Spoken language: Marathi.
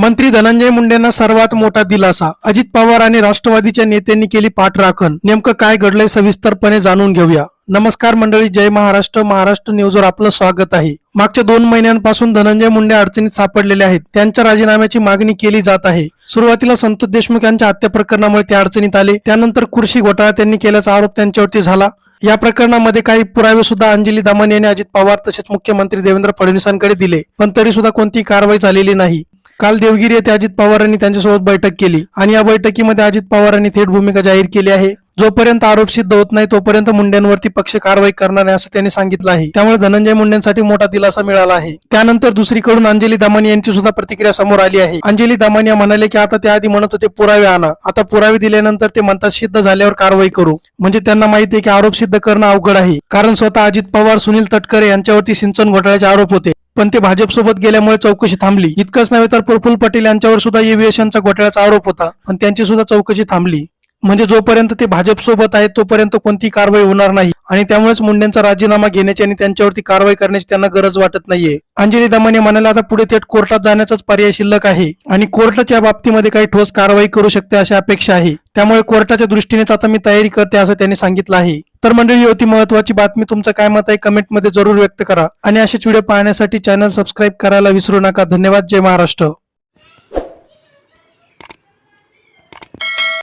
मंत्री धनंजय मुंडेंना सर्वात मोठा दिलासा. अजित पवार आणि राष्ट्रवादीच्या नेत्यांनी केली पाठराखण नेमकं काय घडलंय सविस्तरपणे जाणून घेऊया. नमस्कार मंडळी जय महाराष्ट्र. महाराष्ट्र न्यूजवर आपलं स्वागत आहे. मागच्या दोन महिन्यांपासून धनंजय मुंडे अडचणीत सापडलेले आहेत. त्यांच्या राजीनाम्याची मागणी केली जात आहे. सुरुवातीला संतोष देशमुख यांच्या हत्या प्रकरणामुळे ते अडचणीत आले. त्यानंतर खुर्शी घोटाळा त्यांनी केल्याचा आरोप त्यांच्यावरती झाला. या प्रकरणामध्ये काही पुरावे सुद्धा अंजली दामन यांनी अजित पवार तसेच मुख्यमंत्री देवेंद्र फडणवीसांकडे दिले. पण तरी सुद्धा कोणतीही कारवाई झालेली नाही. काल देवगिरी येथे अजित पवारांनी त्यांच्यासोबत बैठक केली आणि या बैठकीमध्ये अजित पवारांनी थेट भूमिका जाहीर केली आहे. जोपर्यंत आरोप सिद्ध होत नाही तोपर्यंत मुंडेंवरती पक्ष कारवाई करणार आहे असं त्यांनी सांगितलं आहे. त्यामुळे धनंजय मुंडेंसाठी मोठा दिलासा मिळाला आहे. त्यानंतर दुसरीकडून अंजली दामानी यांची सुद्धा प्रतिक्रिया समोर आली आहे. अंजली दामानी म्हणाले की आता त्याआधी म्हणत होते पुरावे आणा. आता पुरावे दिल्यानंतर ते म्हणतात सिद्ध झाल्यावर कारवाई करू. म्हणजे त्यांना माहिती आहे की आरोप सिद्ध करणं अवघड आहे. कारण स्वतः अजित पवार सुनील तटकरे यांच्यावरती सिंचन घोटाळ्याचे आरोप होते. पण ते भाजपसोबत गेल्यामुळे चौकशी थांबली. इतकंच नव्हे तर प्रफुल्ल पटेल यांच्यावर सुद्धा ईव्हीएस घोटाळ्याचा आरोप होता. पण त्यांची सुद्धा चौकशी थांबली. म्हणजे जोपर्यंत ते भाजपसोबत आहेत तोपर्यंत कोणती कारवाई होणार नाही. आणि त्यामुळेच मुंडेंचा राजीनामा घेण्याची आणि त्यांच्यावरती कारवाई करण्याची त्यांना गरज वाटत नाहीये. अंजली दमाने म्हणाले आता पुढे थेट कोर्टात जाण्याचाच पर्याय शिल्लक आहे. आणि कोर्टाच्या बाबतीमध्ये काही ठोस कारवाई करू शकते अशी अपेक्षा आहे. त्यामुळे कोर्टाच्या दृष्टीनेच आता मी तयारी करते असं त्यांनी सांगितलं आहे. तर मंडळी होती महत्वाची बातमी तुमचं काय मत आहे कमेंटमध्ये जरूर व्यक्त करा. आणि असेच व्हिडिओ पाहण्यासाठी चॅनल सबस्क्राईब करायला विसरू नका. धन्यवाद. जय महाराष्ट्र.